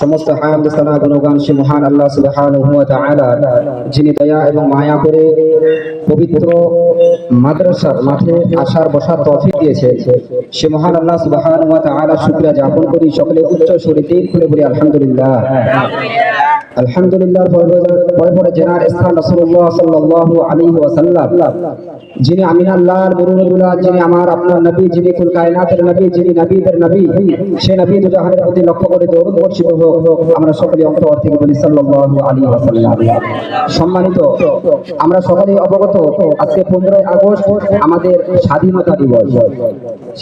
সমস্ত মহান আল্লাহ যিনি দয়া এবং মায়া করে পবিত্র মাদ্রাসার মাঠে আসার বসার তৌফিক দিয়েছে। সে মহান আল্লাহ তাআলা, শুকরিয়া জ্ঞাপন করি সকলে উচ্চ দিন খুলে বলি আলহামদুলিল্লাহ। সকলে সম্মানিত, আমরা সকলেই অবগত, আজকে 15 আগস্ট আমাদের স্বাধীনতা দিবস।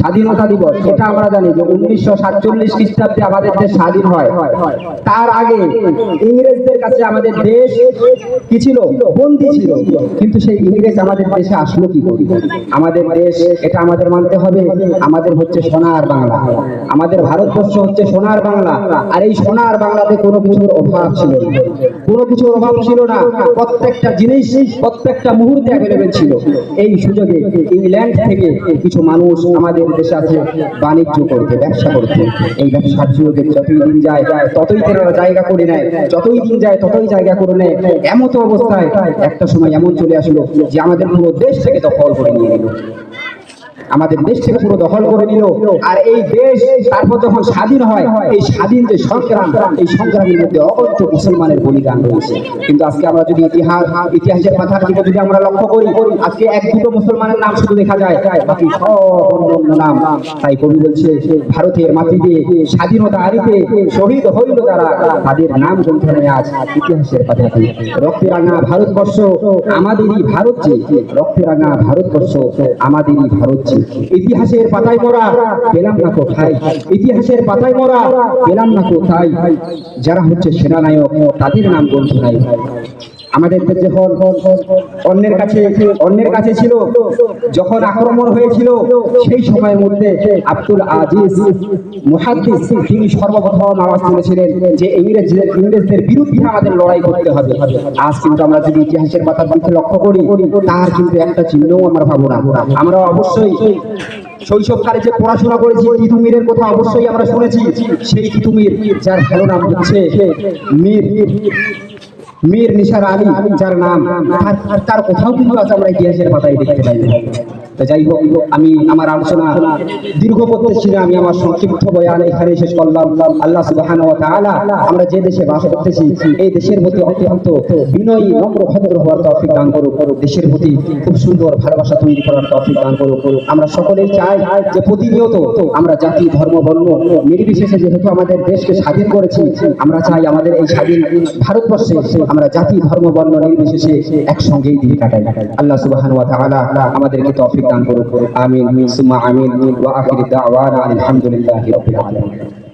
স্বাধীনতা দিবস, এটা আমরা জানি যে উনিশশো সাতচল্লিশ খ্রিস্টাব্দে আমাদের দেশ স্বাধীন হয়, তার আগে ইংরেজদের কাছে আমাদের দেশ কি ছিল? বন্দী ছিল। কিন্তু সেই ইংরেজ আমাদের দেশে আসলো কি করে? আমাদের দেশ, এটা আমাদের মানতে হবে। আমাদের হচ্ছে সোনার বাংলা। আমাদের ভারতবর্ষ হচ্ছে সোনার বাংলা। আর এই সোনার বাংলাতে কোনো কিছুর অভাব ছিল না। কোনো কিছুর অভাব ছিল না। প্রত্যেকটা জিনিস, প্রত্যেকটা মুহূর্তে অ্যাভেলেবেল ছিল। এই সুযোগে ইংল্যান্ড থেকে কিছু মানুষ আমাদের দেশে আছে বাণিজ্য করতে, ব্যবসা করতে। এই ব্যবসার সুযোগে যতই দিন যায় ততই তারা জায়গা করে নেয় যতই দিন যায়, ততই জায়গা করে নেয়। এমত অবস্থায় একটা সময় এমন চলে আসলো যে আমাদের পুরো দেশ থেকে দখল করে নিয়ে নিল। আমাদের দেশ থেকে পুরো দখল করে নিল। আর এই দেশ তারপর যখন স্বাধীন হয়, এই স্বাধীন যে সংগ্রাম, এই সংগ্রামের মধ্যে অগণিত মুসলমানের বলিদান রয়েছে। কিন্তু আজকে আমরা যদি ইতিহাস, ইতিহাসের পাতার দিকে যদি আমরা লক্ষ্য করি, আজকে এক দুটো মুসলমানের নাম শুধু দেখা যায়, বাকি সব অন্য নাম। তাই কবি বলছে, ভারতের মাটিতে স্বাধীনতা আনিতে শহীদ হইল যারা, তাদের নাম গ্রন্থনে আজ ইতিহাসের পাতাতে রক্তে রাঙা ভারতবর্ষ, আমাদেরই ভারত যে, রক্তে রাঙা ভারতবর্ষ, আমাদেরই ভারত যে। ইতিহাসের পাতায় মরা পেলাম না কোথায়? ইতিহাসের পাতায় মরা পেলাম না কোথায়? যারা হচ্ছে সেনানায়ক, তাদের নাম বলতে নাই। আমাদের যখন অন্যের কাছে অন্যের কাছে ছিল, যখন আক্রমণ হয়েছিল, সেই সময়ের মধ্যে আব্দুল আজিজ মুহাদ্দিস তিনি সর্বপ্রথম আওয়াজ তুলেছিলেন যে ইংরেজদের ইংরেজদের বিরুদ্ধে আমাদের লড়াই করতে হবে। আজ কিন্তু আমরা যদি ইতিহাসের পাতার দিকে লক্ষ্য করি, তার কিন্তু একটা চিহ্নও আমরা পাবো না। আমরা অবশ্যই শৈশবকালে যে পড়াশোনা করেছি তিতুমিরের কথা অবশ্যই আমরা শুনেছি। সেই তিতুমির যার ভালো নাম হচ্ছে মীর। মীর নিসার আলী, যার নাম তার কোথাও কিন্তু আজ আমরা ইতিহাসের পাতায় দেখতে পাই। তো যাই হোক, আমি, আমার আলোচনা দীর্ঘ করতেছি না আমি আমার সংক্ষিপ্ত বয়ান এখানে শেষ করলাম। আল্লাহ তাআলা আমরা যে দেশে বাস করতেছি, এই দেশের প্রতি অত্যন্ত বিনয়ী, নম্র, ভদ্র হওয়ার তৌফিক দান করুক। দেশের প্রতি খুব সুন্দর ভালোবাসা তৈরি করার তৌফিক দান করুক। আমরা সকলেই চাই যে প্রতিনিয়ত আমরা জাতি, ধর্ম, বর্ণ, নির্বিশেষে যেহেতু আমাদের দেশকে স্বাধীন করেছি, আমরা চাই আমাদের এই স্বাধীন ভারতবর্ষে আমরা জাতি, ধর্ম, বর্ণ, নির্বিশেষে একসঙ্গেই দিন কাটাই। আল্লাহ সুবহানাহু ওয়া তাআলা আমাদেরকে তৌফিক দান করুক। আমিন। সুম্মা আমিন। ওয়া আখির দাওয়ানা আলহামদুলিল্লাহি রাব্বিল আলামিন।